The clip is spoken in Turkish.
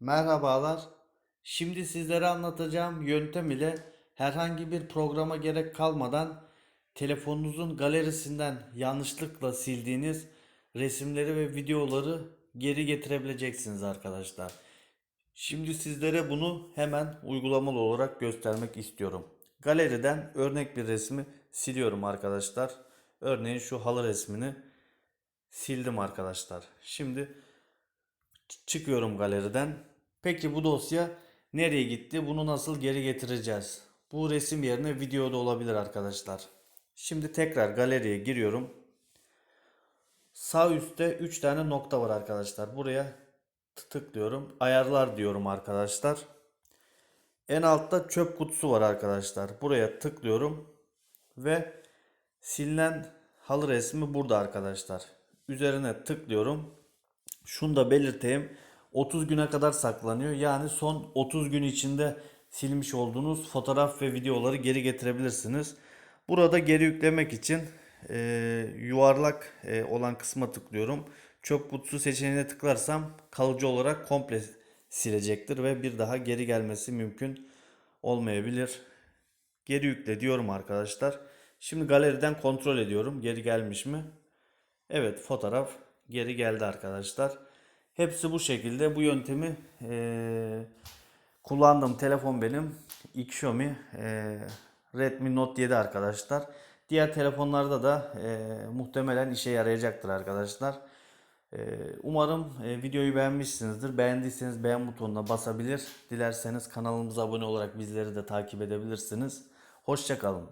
Merhabalar. Şimdi sizlere anlatacağım yöntem ile herhangi bir programa gerek kalmadan telefonunuzun galerisinden yanlışlıkla sildiğiniz resimleri ve videoları geri getirebileceksiniz arkadaşlar. Şimdi sizlere bunu hemen uygulamalı olarak göstermek istiyorum. Galeriden örnek bir resmi siliyorum arkadaşlar. Örneğin şu halı resmini sildim arkadaşlar. Şimdi çıkıyorum galeriden. Peki bu dosya nereye gitti? Bunu nasıl geri getireceğiz? Bu resim yerine video da olabilir arkadaşlar. Şimdi tekrar galeriye giriyorum. Sağ üstte 3 tane nokta var arkadaşlar. Buraya tıklıyorum. Ayarlar diyorum arkadaşlar. En altta çöp kutusu var arkadaşlar. Buraya tıklıyorum ve silinen halı resmi burada arkadaşlar. Üzerine tıklıyorum. Şunu da belirteyim. 30 güne kadar saklanıyor. Yani son 30 gün içinde silmiş olduğunuz fotoğraf ve videoları geri getirebilirsiniz. Burada geri yüklemek için e, yuvarlak e, olan kısma tıklıyorum. Çöp kutusu seçeneğine tıklarsam kalıcı olarak komple silecektir ve bir daha geri gelmesi mümkün olmayabilir. Geri yükle diyorum arkadaşlar. Şimdi galeriden kontrol ediyorum. Geri gelmiş mi? Evet fotoğraf geri geldi arkadaşlar. Hepsi bu şekilde. Bu yöntemi eee kullandığım telefon benim Xiaomi eee, Redmi Note 7 arkadaşlar. Diğer telefonlarda da eee, muhtemelen işe yarayacaktır arkadaşlar. Eee, umarım eee, videoyu beğenmişsinizdir. Beğendiyseniz beğen butonuna basabilir. Dilerseniz kanalımıza abone olarak bizleri de takip edebilirsiniz. Hoşçakalın.